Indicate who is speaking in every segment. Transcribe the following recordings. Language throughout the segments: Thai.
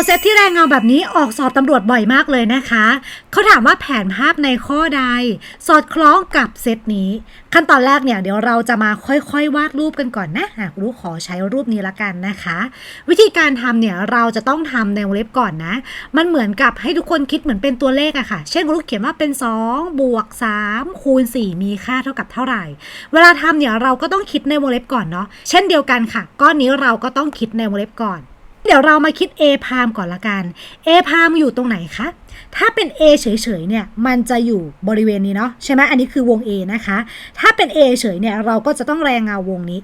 Speaker 1: ทย์เซตที่แรงเงาแบบนี้ออกสอบตำรวจบ่อยมากเลยนะคะ เขาถามว่าแผนภาพในข้อใด สอดคล้องกับเซตนี้ ขั้นตอนแรกเนี่ยเดี๋ยวเราจะมาค่อยๆ วาดรูปกันก่อนนะอะรู้ขอใช้รูปนี้ละกันนะคะ วิธีการทำเนี่ยเราจะต้องทำในวงเล็บก่อนนะ มันเหมือนกับให้ทุกคนคิดเหมือนเป็นตัวเลขอะค่ะ เช่นรูปเขียนว่าเป็น 2 บวก 3 คูณ 4 มีค่าเท่ากับเท่าไหร่ เวลาทำเนี่ยเราก็ต้องคิดในวงเล็บก่อนเนาะเช่นเดียวกันค่ะ ก้อนนี้เราก็ต้องคิดในวงเล็บก่อน เดี๋ยวเรามาคิด A พามก่อนละกัน A พามอยู่ตรงไหนคะ ถ้าเป็น A เฉยๆเนี่ย มันจะอยู่บริเวณนี้เนาะใช่ไหมอันนี้คือวง A นะคะ ถ้าเป็น A เฉยเนี่ยเราก็จะต้องแรงเงาวงนี้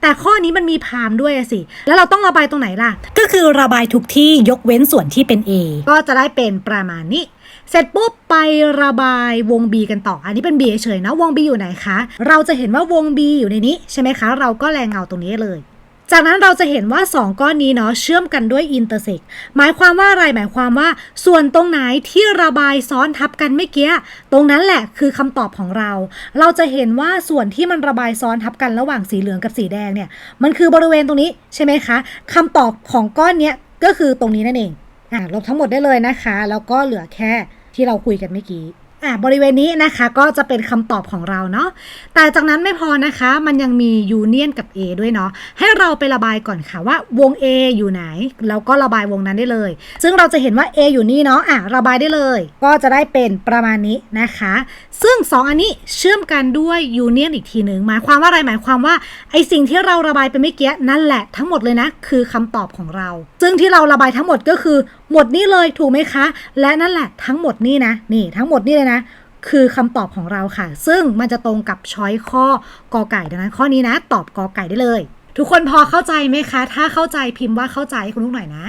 Speaker 1: แต่ข้อนี้มันมีพามด้วยสิ แล้วเราต้องระบายตรงไหนล่ะ ก็คือระบายทุกที่ยกเว้นส่วนที่เป็น A ก็จะได้เป็นประมาณนี้ เสร็จปุ๊บไประบายวง B กันต่อ อันนี้เป็น B เฉยๆนะวง B อยู่ไหนคะ เราจะเห็นว่าวง B อยู่ในนี้ใช่ไหมคะ เราก็แรงเงาตรงนี้เลย จากนั้นเราจะเห็นว่า 2 ก้อนนี้เนาะเชื่อมกันด้วยอินเตอร์เซกหมายความว่าอะไรหมายความว่า ส่วนตรงไหนที่ระบายซ้อนทับกันเมื่อกี้ตรงนั้นแหละคือคำตอบของเรา เราจะเห็นว่าส่วนที่มันระบายซ้อนทับกันระหว่างสีเหลืองกับสีแดงเนี่ยมันคือบริเวณตรงนี้ใช่ไหมคะคำตอบของก้อนเนี้ยก็คือตรงนี้นั่นเองอ่าลบทั้งหมดได้เลยนะคะ แล้วก็เหลือแค่ที่เราคุยกันเมื่อกี้ อะบริเวณนี้นะคะก็จะเป็นคำตอบของเราเนาะแต่จากนั้นไม่พอนะคะมันยังมียูเนียนกับ A ด้วยเนาะให้เราไประบายก่อนค่ะว่าวง A อยู่ไหน แล้วก็ระบายวงนั้นได้เลย ซึ่งเราจะเห็นว่า A อยู่นี่เนาะอะระบายได้เลย ก็จะได้เป็นประมาณนี้นะคะ ซึ่ง 2 อันนี้เชื่อมกันด้วยยูเนียนอีกทีหนึ่งหมายความว่าอะไรหมายความว่าไอสิ่งที่เราระบายไปเมื่อกี้นั่นแหละทั้งหมดเลยนะคือคำตอบของเรา ซึ่งที่เราระบายทั้งหมดก็คือ หมดนี่เลยถูกไหมคะ และนั่นแหละทั้งหมดนี่นะ นี่ทั้งหมดนี่เลยนะ คือคำตอบของเราค่ะ ซึ่งมันจะตรงกับช้อยข้อกอไก่ดังนั้น ข้อนี้นะ ตอบกอไก่ได้เลย ทุกคนพอเข้าใจไหมคะ ถ้าเข้าใจพิมพ์ว่าเข้าใจให้คุณลูกหน่อยนะ